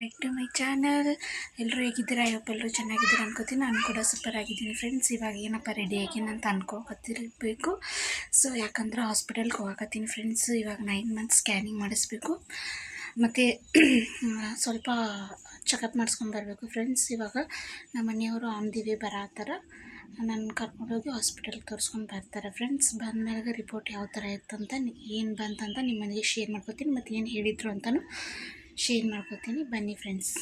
Back to my channel ಎಲ್ಲರೂ ಹೇಗಿದ್ದೀರಾ ಇವತ್ತು ಎಲ್ಲರೂ ಚೆನ್ನಾಗಿದ್ದೀರಾ ಅನ್ಕೋತೀನಿ. ನಾನು ಕೂಡ ಸೂಪರ್ ಆಗಿದ್ದೀನಿ ಫ್ರೆಂಡ್ಸ್ ಇವಾಗ ಏನಪ್ಪ ರೆಡಿ ಆಗಿನ ಅಂತ ಅನ್ಕೋಕತ್ತಿರಬೇಕು. ಸೊ ಯಾಕಂದ್ರೆ ಹಾಸ್ಪಿಟಲ್ಗೆ ಹೋಗಕತ್ತೀನಿ ಫ್ರೆಂಡ್ಸ್ ಇವಾಗ ನೈನ್ ಮಂತ್ಸ್ ಸ್ಕ್ಯಾನಿಂಗ್ ಮಾಡಿಸ್ಬೇಕು. ಮತ್ತು ಸ್ವಲ್ಪ ಚೆಕಪ್ ಮಾಡಿಸ್ಕೊಂಬರ್ಬೇಕು ಫ್ರೆಂಡ್ಸ್ ಇವಾಗ ನಮ್ಮ ಮನೆಯವರು ಆನ್ ದಿ ವೇ ಬರತ್ತಾರ ನನ್ನ ಕರ್ಕೊಂಡೋಗಿ ಹಾಸ್ಪಿಟಲ್ಗೆ ತೋರಿಸ್ಕೊಂಡು ಬರ್ತಾರೆ ಫ್ರೆಂಡ್ಸ್ ಬಂದಮೇಲೆ ರಿಪೋರ್ಟ್ ಯಾವ ಥರ ಇತ್ತಂತ, ಏನು ಬಂತಂತ ನಿಮ್ಮ ಮನೆಗೆ ಶೇರ್ ಮಾಡ್ಕೊತೀನಿ. ಮತ್ತು ಏನು ಹೇಳಿದರು ಅಂತಲೂ ಶೇರ್ ಮಾಡ್ಕೋತೀನಿ. ಬನ್ನಿ ಫ್ರೆಂಡ್ಸ್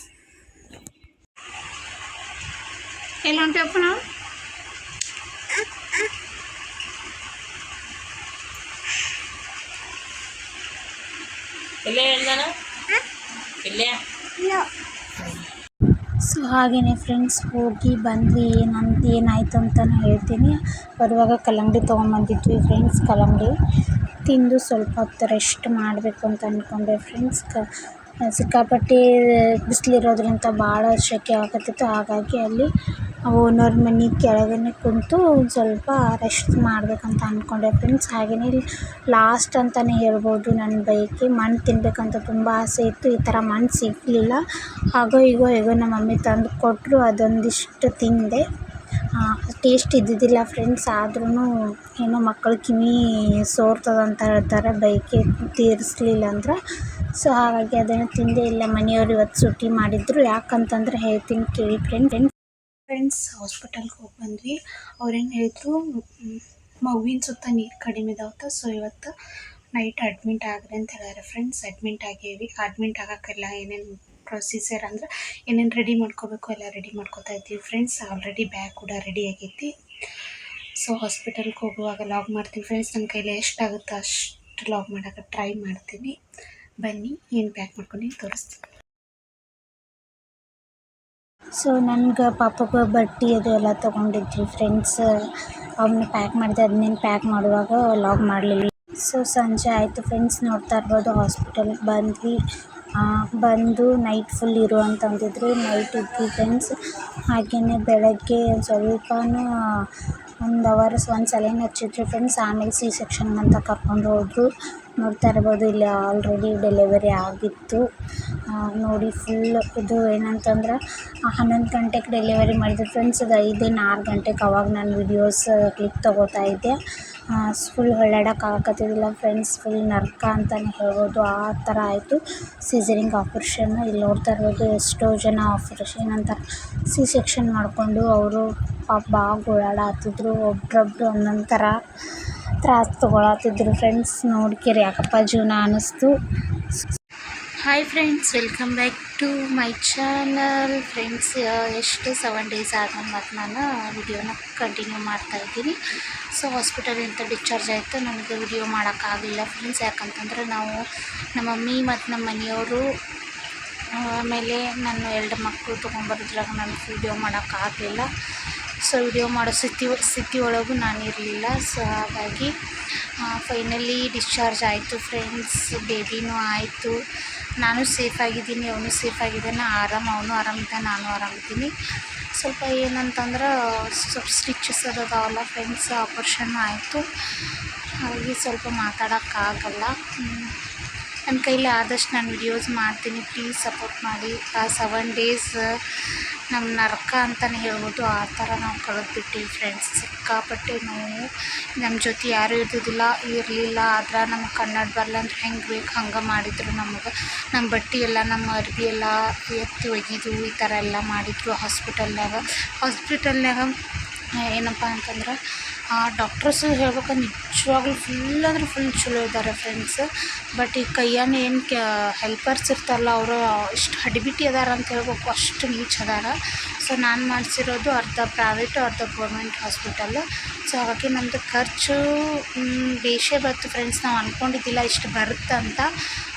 ಎಲ್ಲ ಹೊಂಟೇವಪ್ಪ ನಾವು ಸೊ ಹಾಗೆಯೇ ಫ್ರೆಂಡ್ಸ್ ಹೋಗಿ ಬಂದ್ವಿ. ಏನಂತ ಏನಾಯ್ತು ಅಂತಲೂ ಹೇಳ್ತೀನಿ. ಬರುವಾಗ ಕಲ್ಲಂಗಡಿ ತೊಗೊಂಬಂದಿದ್ವಿ ಫ್ರೆಂಡ್ಸ್ ಕಲ್ಲಂಗಡಿ ತಿಂದು ಸ್ವಲ್ಪ ಹೊತ್ತು ರೆಸ್ಟ್ ಮಾಡಬೇಕು ಅಂತ ಅಂದ್ಕೊಂಡೆ ಫ್ರೆಂಡ್ಸ್ ಕ ಸಿಕ್ಕಾಪಟ್ಟೆ ಬಿಸಿಲಿರೋದ್ರಿಂದ ಭಾಳ ಸೆಕೆ ಆಗತ್ತಿತ್ತು. ಹಾಗಾಗಿ ಅಲ್ಲಿ ಓನರ್ ಮನೆ ಕೆಳಗೇ ಕುಂತು ಸ್ವಲ್ಪ ರೆಸ್ಟ್ ಮಾಡಬೇಕಂತ ಅಂದ್ಕೊಂಡೆ ಫ್ರೆಂಡ್ಸ್ ಹಾಗೆಯೇ ಲಾಸ್ಟ್ ಅಂತಲೇ ಹೇಳ್ಬೋದು ನನ್ನ ಬೈಕಿ. ಮಣ್ಣು ತಿನ್ನಬೇಕಂತ ತುಂಬ ಆಸೆ ಇತ್ತು. ಈ ಥರ ಮಣ್ಣು ಸಿಗಲಿಲ್ಲ. ಹಾಗೋ ಹೀಗೋ ಹೇಗೋ ನಮ್ಮ ಮಮ್ಮಿ ತಂದು ಕೊಟ್ಟರು ಅದೊಂದಿಷ್ಟು ತಿಂದೆ. ಟೇಸ್ಟ್ ಇದ್ದಿದ್ದಿಲ್ಲ ಫ್ರೆಂಡ್ಸ್ ಆದ್ರೂ ಏನೋ ಮಕ್ಕಳು ಕಿವಿ ಸೋರ್ತದ ಅಂತ ಹೇಳ್ತಾರೆ. ಬೈಕಿ ತೀರಿಸ್ಲಿಲ್ಲ ಅಂದ್ರೆ ಸೊ ಹಾಗಾಗಿ ಅದನ್ನು ತಿಂದೇ ಇಲ್ಲ. ಮನೆಯವರು ಇವತ್ತು ಸುಟ್ಟಿ ಮಾಡಿದ್ರು. ಯಾಕಂತಂದ್ರೆ ಹೇಳ್ತೀನಿ ಕೇಳಿ ಫ್ರೆಂಡ್ ಫ್ರೆಂಡ್ಸ್ ಹಾಸ್ಪಿಟಲ್ಗೆ ಹೋಗಿ ಬಂದ್ವಿ. ಅವ್ರೇನು ಹೇಳಿದ್ರು ಮಗುವಿನ ಸುತ್ತ ನೀರು ಕಡಿಮೆ ಇದಾವತ್ತ ಸೊ ಇವತ್ತು ನೈಟ್ ಅಡ್ಮಿಟ್ ಆಗ್ರಿ ಅಂತ ಹೇಳ್ಯಾರ ಫ್ರೆಂಡ್ಸ್ ಅಡ್ಮಿಟ್ ಆಗೇವಿ ಅಡ್ಮಿಟ್ ಆಗೋಕ್ಕೆಲ್ಲ ಏನೇನು ಪ್ರೊಸೀಜರ್ ಅಂದ್ರೆ ಏನೇನು ರೆಡಿ ಮಾಡ್ಕೋಬೇಕು ಎಲ್ಲ ರೆಡಿ ಮಾಡ್ಕೋತಾ ಇದ್ದೀವಿ ಫ್ರೆಂಡ್ಸ್ ಆಲ್ರೆಡಿ ಬ್ಯಾಗ್ ಕೂಡ ರೆಡಿ ಆಗೈತಿ. ಸೊ ಹಾಸ್ಪಿಟಲ್ಗೆ ಹೋಗುವಾಗ ಲಾಗ್ ಮಾಡ್ತೀನಿ ಫ್ರೆಂಡ್ಸ್ ನನ್ನ ಕೈಲಿ ಎಷ್ಟಾಗುತ್ತೋ ಅಷ್ಟು ಲಾಗ್ ಮಾಡೋಕ್ಕೆ ಟ್ರೈ ಮಾಡ್ತೀನಿ. ಬನ್ನಿ ಏನು ಪ್ಯಾಕ್ ಮಾಡ್ಕೊಂಡು ತೋರಿಸ್ತೀನಿ. ಸೊ ನನ್ಗೆ ಪಾಪಗೆ ಬಟ್ಟೆ ಅದು ಎಲ್ಲ ತೊಗೊಂಡಿದ್ವಿ ಫ್ರೆಂಡ್ಸ್ ಅವನ್ನ ಪ್ಯಾಕ್ ಮಾಡಿದೆ ಅದನ್ನೇನು ಪ್ಯಾಕ್ ಮಾಡುವಾಗ ಲಾಗ್ ಮಾಡಲಿಲ್ಲ. ಸೊ ಸಂಜೆ ಆಯಿತು ಫ್ರೆಂಡ್ಸ್ ನೋಡ್ತಾ ಇರ್ಬೋದು ಹಾಸ್ಪಿಟಲ್ಗೆ ಬಂದ್ವಿ. ಬಂದು ನೈಟ್ ಫುಲ್ ಇರು ಅಂತಂದಿದ್ರು. ನೈಟ್ ಇದ್ವಿ ಫ್ರೆಂಡ್ಸ್ ಹಾಗೆಯೇ ಬೆಳಗ್ಗೆ ಸ್ವಲ್ಪನೂ ಒಂದು ಅವರ್ಸ್ ಒಂದು ಸಲ ಹಚ್ಚಿದ್ರು ಫ್ರೆಂಡ್ಸ್ ಆಮೇಲೆ ಸಿ ಸೆಕ್ಷನ್ ಅಂತ ಕರ್ಕೊಂಡು ಹೋದ್ರು. ನೋಡ್ತಾ ಇರ್ಬೋದು, ಇಲ್ಲಿ ಆಲ್ರೆಡಿ ಡೆಲಿವರಿ ಆಗಿತ್ತು. ನೋಡಿ ಫುಲ್ ಇದು ಏನಂತಂದ್ರೆ ಹನ್ನೊಂದು ಗಂಟೆಗೆ ಡೆಲಿವರಿ ಮಾಡಿದ್ರು ಫ್ರೆಂಡ್ಸ್ ಇದು ಐದೇನು ಆರು ಗಂಟೆಗೆ ಅವಾಗ ನಾನು ವಿಡಿಯೋಸ್ ಕ್ಲಿಕ್ ತೊಗೋತಾ ಇದ್ದೆ. ಫುಲ್ ಹೊಳ್ಳಾಡಕ್ಕೆ ಆಗಕತ್ತಿದ್ದಿಲ್ಲ ಫ್ರೆಂಡ್ಸ್ ಫುಲ್ ನರ್ಕ ಅಂತಲೇ ಹೇಳ್ಬೋದು. ಆ ಥರ ಆಯಿತು. ಸೀಸರಿಂಗ್ ಆಪ್ರೇಷನ್ ಇಲ್ಲಿ ನೋಡ್ತಾ ಇರ್ಬೋದು. ಎಷ್ಟೋ ಜನ ಆಪ್ರೇಷನ್ ಅಂತಾರೆ ಸಿ ಸೆಕ್ಷನ್ ಮಾಡಿಕೊಂಡು ಅವರು ಪಾಪ ಭಾಳ ಹತ್ತಿದ್ರು ಒಬ್ರೊಬ್ರು ಒಂದೊಂದು ಥರ ತ್ರಾಸು ತೊಗೊಳತಿದ್ರು ಫ್ರೆಂಡ್ಸ್ ನೋಡ್ಕಿರಿ ಯಾಕಪ್ಪ ಜೀವನ ಅನ್ನಿಸ್ತು hi friends welcome back to my channel friends ಎಷ್ಟು ಸೆವೆನ್ ಡೇಸ್ ಆದ್ಮೇಲೆ ಮತ್ತು ನಾನು ವಿಡಿಯೋನ ಕಂಟಿನ್ಯೂ ಮಾಡ್ತಾ ಇದ್ದೀನಿ. ಸೊ ಹಾಸ್ಪಿಟಲಿಂದ ಡಿಸ್ಚಾರ್ಜ್ ಆಯಿತು. ನನಗೆ ವಿಡಿಯೋ ಮಾಡೋಕ್ಕಾಗಲಿಲ್ಲ ಫ್ರೆಂಡ್ಸ್ ಯಾಕಂತಂದ್ರೆ ನಾವು ನಮ್ಮ ಮಮ್ಮಿ ಮತ್ತು ನಮ್ಮ ಮನೆಯವರು, ಆಮೇಲೆ ನನ್ನ ಎರಡು ಮಕ್ಕಳು ತೊಗೊಂಬರೋದ್ರಾಗ ನನಗೆ ವಿಡಿಯೋ ಮಾಡೋಕ್ಕಾಗಲಿಲ್ಲ. ಸೊ ವಿಡಿಯೋ ಮಾಡೋ ಸ್ಥಿತಿ ಸ್ಥಿತಿ ಒಳಗೂ ನಾನು ಇರಲಿಲ್ಲ. ಸೊ ಹಾಗಾಗಿ ಫೈನಲಿ ಡಿಸ್ಚಾರ್ಜ್ ಆಯಿತು ಫ್ರೆಂಡ್ಸ್ ಬೇಬಿನೂ ಆಯಿತು. ನಾನು ಸೇಫಾಗಿದ್ದೀನಿ ಅವನು ಸೇಫಾಗಿದ್ದಾನೆ ಆರಾಮ, ಅವನು ಆರಾಮಿದ್ದ ನಾನು ಆರಾಮಿದ್ದೀನಿ ಸ್ವಲ್ಪ ಏನಂತಂದ್ರೆ, ಸ್ವಲ್ಪ ಸ್ಟಿಚಸ್ ಅದು ಅದಾವಲ್ಲ ಫ್ರೆಂಡ್ಸ್ ಆಪ್ರೇಷನ್ ಆಯಿತು. ಹಾಗಾಗಿ ಸ್ವಲ್ಪ ಮಾತಾಡೋಕ್ಕಾಗಲ್ಲ. ನನ್ನ ಕೈಲಿ ಆದಷ್ಟು ನಾನು ವಿಡಿಯೋಸ್ ಮಾಡ್ತೀನಿ. ಪ್ಲೀಸ್ ಸಪೋರ್ಟ್ ಮಾಡಿ. ಆ ಸೆವೆನ್ ಡೇಸ್ ನಮ್ಮ ನರಕ ಅಂತಲೇ ಹೇಳ್ಬೋದು ಆ ಥರ ನಾವು ಕಳೆದ್ಬಿಟ್ಟಿವಿ ಫ್ರೆಂಡ್ಸ್ ಸಿಕ್ಕಾಪಟ್ಟೆ ನೋವು. ನಮ್ಮ ಜೊತೆ ಯಾರೂ ಇರ್ತಿದ್ದಿಲ್ಲ ಇರಲಿಲ್ಲ. ಆದ್ರೆ ನಮ್ಮ ಕನ್ನಡ ಬರಲ್ಲ ಅಂದ್ರೆ ಹೆಂಗೆ ಬೇಕು? ಹಂಗೆ ಮಾಡಿದ್ರು ನಮಗೆ. ನಮ್ಮ ಬಟ್ಟೆ ಎಲ್ಲ ನಮ್ಮ ಅರ್ಬಿ ಎಲ್ಲ ಎತ್ತಿ ಒಗಿದು ಈ ಥರ ಎಲ್ಲ ಮಾಡಿದ್ರು ಹಾಸ್ಪಿಟಲ್ನಾಗ ಹಾಸ್ಪಿಟಲ್ನಾಗ ಏನಪ್ಪ ಅಂತಂದ್ರೆ ಡಾಕ್ಟರ್ಸು ಹೇಳ್ಬೇಕಂದ್ರೆ ನಿಜವಾಗ್ಲೂ ಫುಲ್ ಅಂದ್ರೆ ಫುಲ್ ಚಲೋ ಇದ್ದಾರೆ ಫ್ರೆಂಡ್ಸ್ ಬಟ್ ಈ ಕೈಯಾನ ಏನು ಕ್ಯಾ ಹೆಲ್ಪರ್ಸ್ ಇರ್ತಾರಲ್ಲ, ಅವರು ಇಷ್ಟು ಹಡಿಬಿಟ್ಟಿ ಅದಾರ ಅಂತ ಹೇಳ್ಬೇಕು, ಅಷ್ಟು ನೀಚ್ ಅದಾರ. ಸೊ ನಾನು ಮಾಡಿಸಿರೋದು ಅರ್ಧ ಪ್ರೈವೇಟು ಅರ್ಧ ಗೌರ್ಮೆಂಟ್ ಹಾಸ್ಪಿಟಲ್ ಸೊ ಹಾಗಾಗಿ ನಮ್ಮದು ಖರ್ಚು ಬೇಷೇ ಬತ್ತು ಫ್ರೆಂಡ್ಸ್ ನಾವು ಅಂದ್ಕೊಂಡಿದ್ದಿಲ್ಲ ಇಷ್ಟು ಬರುತ್ತೆ ಅಂತ.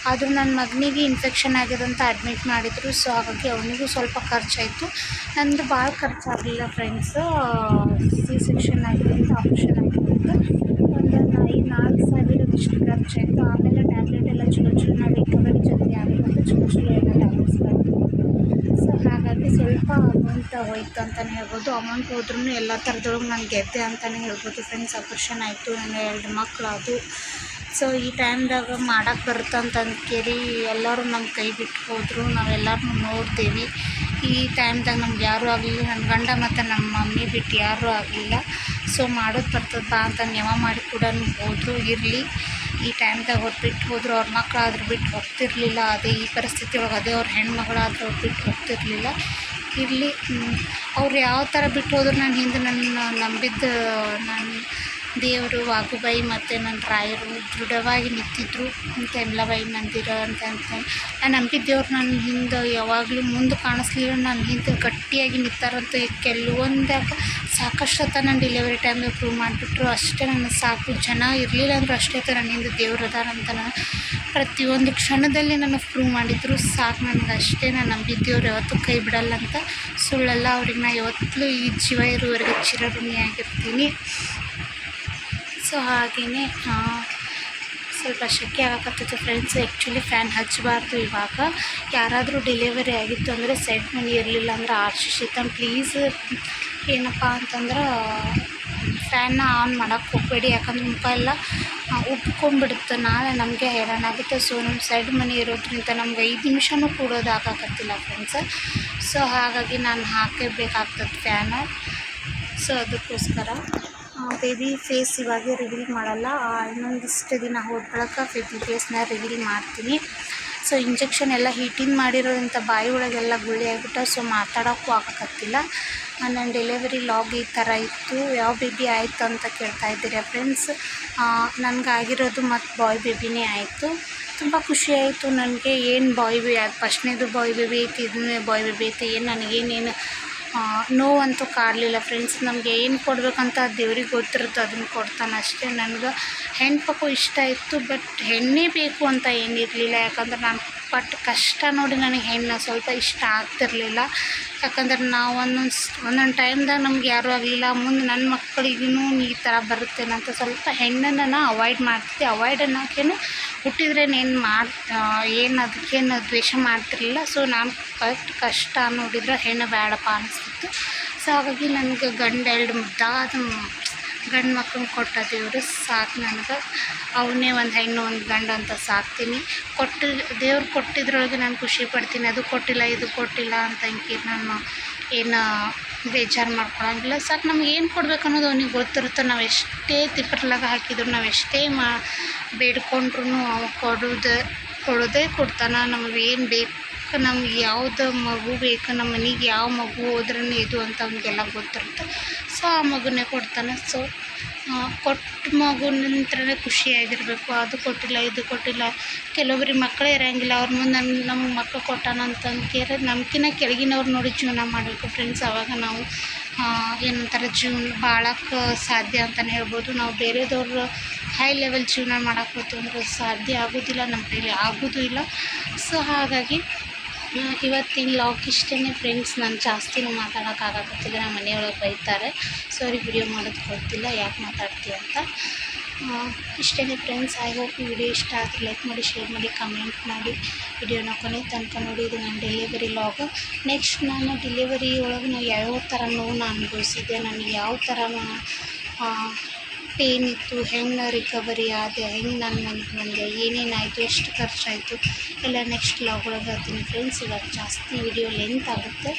ಆದರೂ ನನ್ನ ಮಗನಿಗೆ ಇನ್ಫೆಕ್ಷನ್ ಆಗಿದಂತ ಅಡ್ಮಿಟ್ ಮಾಡಿದರು. ಸೊ ಹಾಗಾಗಿ ಅವನಿಗೂ ಸ್ವಲ್ಪ ಖರ್ಚಾಯಿತು. ನಂದು ಭಾಳ ಖರ್ಚಾಗಲಿಲ್ಲ ಫ್ರೆಂಡ್ಸು ಸಿ ಸೆಕ್ಷನ್ ಆಗಿದೆ. ಅಂತ ಆಪ್ರೇಷನ್ ಆಗಿರುತ್ತೆ ಒಂದು ಐದು ನಾಲ್ಕು ಸಾವಿರದಷ್ಟು ಖರ್ಚಾಯಿತು ಆಮೇಲೆ ಟ್ಯಾಬ್ಲೆಟ್ ಎಲ್ಲ ಚಲೋ ಚಲೋ ನಾವು ರಿಕವರಿ ಜಲ್ದಿ ಆಗಬೇಕಂತ ಚಲೋ ಚಲೋ ಎಲ್ಲ ಟ್ಯಾಬ್ಲೆಟ್ಸ್ ಸೊ ಹಾಗಾಗಿ ಸ್ವಲ್ಪ ಅಮೌಂಟ್ ಹೋಯ್ತು ಅಂತಲೇ ಹೇಳ್ಬೋದು ಅಮೌಂಟ್ ಹೋದ್ರೂ ಎಲ್ಲ ಥರದೊಳಗೆ ನಾನು ಗೆದ್ದೆ ಅಂತಲೇ ಹೇಳ್ಬೋದು ಫ್ರೆಂಡ್ಸ್ ಆಪ್ರೇಷನ್ ಆಯಿತು ನನ್ನ ಎರಡು ಮಕ್ಕಳು ಅದು ಸೊ ಈ ಟೈಮ್ದಾಗ ಮಾಡೋಕ್ಕೆ ಬರುತ್ತಂತಂದು ಕೇಳಿ ಎಲ್ಲರೂ ನಮ್ಮ ಕೈ ಬಿಟ್ಟು ಹೋದರು ನಾವೆಲ್ಲರೂ ನೋಡ್ತೀವಿ ಈ ಟೈಮ್ದಾಗ ನಮ್ಗೆ ಯಾರೂ ಆಗಲಿಲ್ಲ ನನ್ನ ಗಂಡ ಮತ್ತು ನಮ್ಮ ಮಮ್ಮಿ ಬಿಟ್ಟು ಯಾರೂ ಆಗಲಿಲ್ಲ ಸೊ ಮಾಡೋದು ಬರ್ತದ ಅಂತ ನೆವ ಮಾಡಿ ಕೂಡ ಹೋದ್ರು, ಇರಲಿ. ಈ ಟೈಮ್ದಾಗ ಅವ್ರು ಬಿಟ್ಟು ಹೋದ್ರು, ಅವ್ರ ಮಕ್ಕಳಾದ್ರೂ ಬಿಟ್ಟು ಹೋಗ್ತಿರ್ಲಿಲ್ಲ. ಅದೇ ಈ ಪರಿಸ್ಥಿತಿ ಒಳಗೆ ಅದೇ ಅವ್ರ ಹೆಣ್ಮಗಳಾದ್ರೂ ಅವ್ರು ಬಿಟ್ಟು ಹೋಗ್ತಿರ್ಲಿಲ್ಲ. ಇರಲಿ ಅವ್ರು ಯಾವ ಥರ ಬಿಟ್ಟು ಹೋದ್ರು, ನಾನು ಹಿಂದೆ ನನ್ನ ನಂಬಿದ್ದು, ನಾನು ದೇವರು ವಾಗುಬಾಯಿ ಮತ್ತು ನನ್ನ ರಾಯರು ದೃಢವಾಗಿ ನಿಂತಿದ್ರು. ಕೆಮ್ಲಬಾಯಿ ಮಂದಿರ ಅಂತ ಅಂತ. ನಾನು ನಂಬಿದ ದೇವ್ರು ನನ್ನ ಹಿಂದೆ ಯಾವಾಗಲೂ ಮುಂದೆ ಕಾಣಿಸ್ಲಿಲ್ಲ. ನನ್ನ ಹಿಂದೆ ಗಟ್ಟಿಯಾಗಿ ನಿಂತಾರಂತ ಕೆಲವೊಂದಾಗ ಸಾಕಷ್ಟು ನಾನು ಡೆಲಿವರಿ ಟೈಮ್ದಾಗ ಪ್ರೂವ್ ಮಾಡಿಬಿಟ್ರು. ಅಷ್ಟೇ ನನ್ನ ಸಾಕು. ಜನ ಇರಲಿಲ್ಲ ಅಂದ್ರೆ ಅಷ್ಟೇ ನನ್ನ ಹಿಂದೆ ದೇವ್ರು ಅದಾರಂತ ನಾನು ಪ್ರತಿಯೊಂದು ಕ್ಷಣದಲ್ಲಿ ನನಗೆ ಪ್ರೂವ್ ಮಾಡಿದ್ರು. ಸಾಕು ನನಗೆ ಅಷ್ಟೇ. ನಾನು ನಂಬಿದ್ದೇವ್ರು ಯಾವತ್ತೂ ಕೈ ಬಿಡಲ್ಲ ಅಂತ ಸುಳ್ಳಲ್ಲ. ಅವ್ರಿಗೆ ನಾ ಯಾವತ್ತೂ ಈ ಜೀವ ಇರುವವರೆಗೆ ಚಿರಋಣಿಯಾಗಿರ್ತೀನಿ. ಸೊ ಹಾಗೇ ಸ್ವಲ್ಪ ಶೆಕೆ ಆಗಕತ್ತಿತ್ತು ಫ್ರೆಂಡ್ಸ್ ಆ್ಯಕ್ಚುಲಿ ಫ್ಯಾನ್ ಹಚ್ಚಬಾರ್ದು ಇವಾಗ. ಯಾರಾದರೂ ಡೆಲಿವರಿ ಆಗಿತ್ತು ಅಂದರೆ ಸೆಟ್ ಮನಿ ಇರಲಿಲ್ಲ ಅಂದ್ರೆ ಆಶಿಸಿತನ್ ಪ್ಲೀಸ್ ಏನಪ್ಪ ಅಂತಂದ್ರೆ ಫ್ಯಾನ್ನ ಆನ್ ಮಾಡೋಕ್ಕೆ ಹೋಗಬೇಡಿ. ಯಾಕಂದ್ರೆ ಮುಖ ಎಲ್ಲ ಉಬ್ಕೊಂಡ್ಬಿಡುತ್ತೆ. ನಾಳೆ ನಮಗೆ ಹೈರಾಣಾಗುತ್ತೆ ಸೊ ನಮ್ಮ ಸೈಡ್ ಮನೆ ಇರೋದ್ರಿಂದ ನಮ್ಗೆ ಐದು ನಿಮಿಷನೂ ಕೂಡೋದು ಆಗಾಕತ್ತಿಲ್ಲ ಫ್ರೆಂಡ್ಸ್ ಸೊ ಹಾಗಾಗಿ ನಾನು ಹಾಕಬೇಕಾಗ್ತದೆ ಫ್ಯಾನ ಸೊ ಅದಕ್ಕೋಸ್ಕರ. ಬೇಬಿ ಫೇಸ್ ಇವಾಗ ರಿವೀಲ್ ಮಾಡಲ್ಲ. ಇನ್ನೊಂದಿಷ್ಟು ದಿನ ಹೋದ ಬಳಿಕ ಬೇಬಿ ಫೇಸ್ನ ರಿವೀಲ್ ಮಾಡ್ತೀನಿ. ಸೊ ಇಂಜೆಕ್ಷನ್ ಎಲ್ಲ ಹೀಟಿಂಗ್ ಮಾಡಿರೋದಂಥ ಬಾಯಿ ಒಳಗೆಲ್ಲ ಗುಳ್ಳೆ ಆಗಿಬಿಟ್ಟು ಸೊ ಮಾತಾಡೋಕ್ಕೂ ಆಗಕತ್ತಿಲ್ಲ. ನನ್ನ ಡೆಲಿವರಿ ಲಾಗ್ ಈ ಥರ ಇತ್ತು. ಯಾವ ಬೇಬಿ ಆಯಿತು? ಅಂತ ಕೇಳ್ತಾ ಇದ್ದೀರಾ ಫ್ರೆಂಡ್ಸ್ ನನಗಾಗಿರೋದು ಮತ್ತು ಬಾಯ್ ಬೇಬಿನೇ ಆಯಿತು. ತುಂಬ ಖುಷಿ ಆಯಿತು ನನಗೆ. ಏನು ಬಾಯ್ ಬೇ ಫಸ್ಟ್ನೇದು ಬಾಯ್ ಬೇಬಿ ಐತಿ, ಇದನ್ನೇ ಬಾಯ್ ಬೇಬಿ ಐತಿ, ಏನು ನನಗೇನೇನು ನೋವಂತೂ ಕಾಡಲಿಲ್ಲ ಫ್ರೆಂಡ್ಸ್ ನಮಗೆ ಏನು ಕೊಡಬೇಕಂತ ದೇವ್ರಿಗೆ ಗೊತ್ತಿರುತ್ತೆ, ಅದನ್ನು ಕೊಡ್ತಾನೆ ಅಷ್ಟೇ. ನನಗೆ ಹೆಣ್ಣು ಇಷ್ಟ ಇತ್ತು ಬಟ್ ಹೆಣ್ಣೇ ಬೇಕು ಅಂತ ಏನಿರಲಿಲ್ಲ. ಯಾಕಂದ್ರೆ ನಾನು ಪಟ್ಟ ಕಷ್ಟ ನೋಡಿ ನನಗೆ ಹೆಣ್ಣು ಸ್ವಲ್ಪ ಇಷ್ಟ ಆಗ್ತಿರಲಿಲ್ಲ. ಯಾಕಂದ್ರೆ ನಾವು ಒಂದೊಂದು ಒಂದೊಂದು ಟೈಮ್ದಾಗ ನಮ್ಗೆ ಯಾರೂ ಆಗಲಿಲ್ಲ. ಮುಂದೆ ನನ್ನ ಮಕ್ಕಳಿಗೂ ಈ ಥರ ಬರುತ್ತೇನಂತ ಸ್ವಲ್ಪ ಹೆಣ್ಣನ್ನು ಅವಾಯ್ಡ್ ಮಾಡ್ತಿದ್ದೆ. ಅವಾಯ್ಡ್ ಅನ್ನೋಕ್ಕೇನು ಹುಟ್ಟಿದ್ರೇನೇನು ಮಾಡ್ ಏನು ಅದಕ್ಕೇನು ದ್ವೇಷ ಮಾಡ್ತಿರಲಿಲ್ಲ. ಸೊ ನಾನು ಕರೆಕ್ಟ್ ಕಷ್ಟ ನೋಡಿದ್ರೆ ಹೆಣ್ಣು ಬೇಡಪ್ಪ ಅನಿಸ್ತಿತ್ತು. ಸೊ ಹಾಗಾಗಿ ನನಗೆ ಗಂಡ ಎರಡು ಮುದ್ದಾದ ಗಂಡು ಮಕ್ಕಳು ಕೊಟ್ಟ ದೇವರು ಸಾಕು ನನಗೆ. ಅವನ್ನೇ ಒಂದು ಹೆಣ್ಣು, ಒಂದು ಗಂಡು ಅಂತ ಸಾಕ್ತೀನಿ. ಕೊಟ್ಟು, ದೇವ್ರು ಕೊಟ್ಟಿದ್ರೊಳಗೆ ನಾನು ಖುಷಿ ಪಡ್ತೀನಿ. ಅದು ಕೊಟ್ಟಿಲ್ಲ, ಇದು ಕೊಟ್ಟಿಲ್ಲ ಅಂತ ಹಿಂಗೆ ನಾನು ಏನು ಬೇಜಾರು ಮಾಡ್ಕೊಳಂಗಿಲ್ಲ. ಸಾಕು ನಮ್ಗೆ ಏನು ಕೊಡ್ಬೇಕು ಅನ್ನೋದು ಅವ್ನಿಗೆ ಗೊತ್ತಿರುತ್ತೆ. ನಾವು ಎಷ್ಟೇ ತಿಪ್ಪರ್ಲಾಗ ಹಾಕಿದ್ರು, ನಾವು ಎಷ್ಟೇ ಮಾ ಬೇಡ್ಕೊಂಡ್ರು ಅವ ಕೊಡೋದು, ಕೊಡೋದೇ ಕೊಡ್ತಾನೆ. ನಮಗೆ ಏನು ಬೇಕು ನಮ್ಗೆ ಯಾವ್ದು ಮಗು ಬೇಕು, ನಮ್ಮ ಮನೆಗೆ ಯಾವ ಮಗು ಹೋದ್ರೇ ಇದು ಅಂತ ಅವ್ನಿಗೆಲ್ಲ ಗೊತ್ತಿರುತ್ತೆ. ಸೊ ಆ ಮಗುನೇ ಕೊಡ್ತಾನೆ. ಸೊ ಕೊಟ್ಟ ಮಗು ನಂತರನೇ ಖುಷಿಯಾಗಿರಬೇಕು ಅದು ಕೊಟ್ಟಿಲ್ಲ, ಇದು ಕೊಟ್ಟಿಲ್ಲ. ಕೆಲವೊಬ್ರಿಗೆ ಮಕ್ಕಳೇ ಇರೋಂಗಿಲ್ಲ. ಅವ್ರ ಮುಂದೆ ನಮ್ಮ ನಮ್ಗೆ ಮಕ್ಕಳು ಕೊಟ್ಟಾನ ಅಂತಂದು ಕೇರೆ ನಮ್ಕಿನ್ನ ಕೆಳಗಿನವ್ರು ನೋಡಿ ಜೀವನ ಮಾಡಬೇಕು ಫ್ರೆಂಡ್ಸ್ ಆವಾಗ ನಾವು ಏನಂತಾರೆ ಜೀವನ ಬಾಳಕ್ಕೆ ಸಾಧ್ಯ ಅಂತಲೇ ಹೇಳ್ಬೋದು. ನಾವು ಬೇರೆದವ್ರು ಹೈ ಲೆವೆಲ್ ಜೀವನ ಮಾಡಕ್ಕೆ ಹೋಯ್ತು ಅಂದ್ರೆ ಸಾಧ್ಯ ಆಗೋದಿಲ್ಲ, ನಮ್ಮ ಕೈಲಿ ಆಗೋದು ಇಲ್ಲ. ಸೊ ಹಾಗಾಗಿ ಇವತ್ತಿನ ಲಾಗ್ ಇಷ್ಟೇ ಫ್ರೆಂಡ್ಸ್ ನಾನು ಜಾಸ್ತಿನೂ ಮಾತಾಡೋಕ್ಕಾಗತ್ತಿಲ್ಲ ನಮ್ಮ ಮನೆಯೊಳಗೆ ಬೈತಾರೆ. ಸಾರಿ ವಿಡಿಯೋ ಮಾಡೋದು ಗೊತ್ತಿಲ್ಲ, ಯಾಕೆ ಮಾತಾಡ್ತೀಯ ಅಂತ. ಇಷ್ಟೇ ಫ್ರೆಂಡ್ಸ್ ಐ ಹೋಪ್ ಈ ವಿಡಿಯೋ ಇಷ್ಟ ಆದರೆ ಲೈಕ್ ಮಾಡಿ ಶೇರ್ ಮಾಡಿ ಕಮೆಂಟ್ ಮಾಡಿ. ವಿಡಿಯೋನ ಕೊನೆ ತನಕ ನೋಡಿ, ಇದು ನನ್ನ ಡೆಲಿವರಿ ಲಾಗ್ ನೆಕ್ಸ್ಟ್ ನಾನು ಡೆಲಿವರಿ ಒಳಗೆ ನಾವು ಯಾವ್ಯಾವ ಥರ ನೋವು ಅನುಭವಿಸಿದ್ದೆ ನನಗೆ ಯಾವ ಥರ ಪೇನ್ ಇತ್ತು ಹೆಂಗೆ ರಿಕವರಿ ಆದೆ ಹೆಂಗೆ ನಾನು ಮನೆಗೆ ಬಂದೆ ಏನೇನಾಯಿತು, ಎಷ್ಟು ಖರ್ಚಾಯಿತು, ಎಲ್ಲ ನೆಕ್ಸ್ಟ್ ಲಾಗ್ ಒಳಗೆ ಹೇಳ್ತೀನಿ ಫ್ರೆಂಡ್ಸ್ ಇವಾಗ ಜಾಸ್ತಿ ವಿಡಿಯೋ ಲೆಂತ್ ಆಗುತ್ತೆ.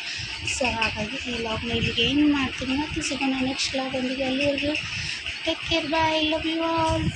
ಸೊ ಹಾಗಾಗಿ ಈ ಲಾಗ್ನ ಇಲ್ಲಿಗೆ ಏನು ಮಾಡ್ತೀನಿ. ಮತ್ತು ಸಿಗೋಣ ನೆಕ್ಸ್ಟ್ ಲಾಗ್ ಒಂದಿಗೆ. ಅಲ್ಲಿವರೆಗೂ take care bye love you all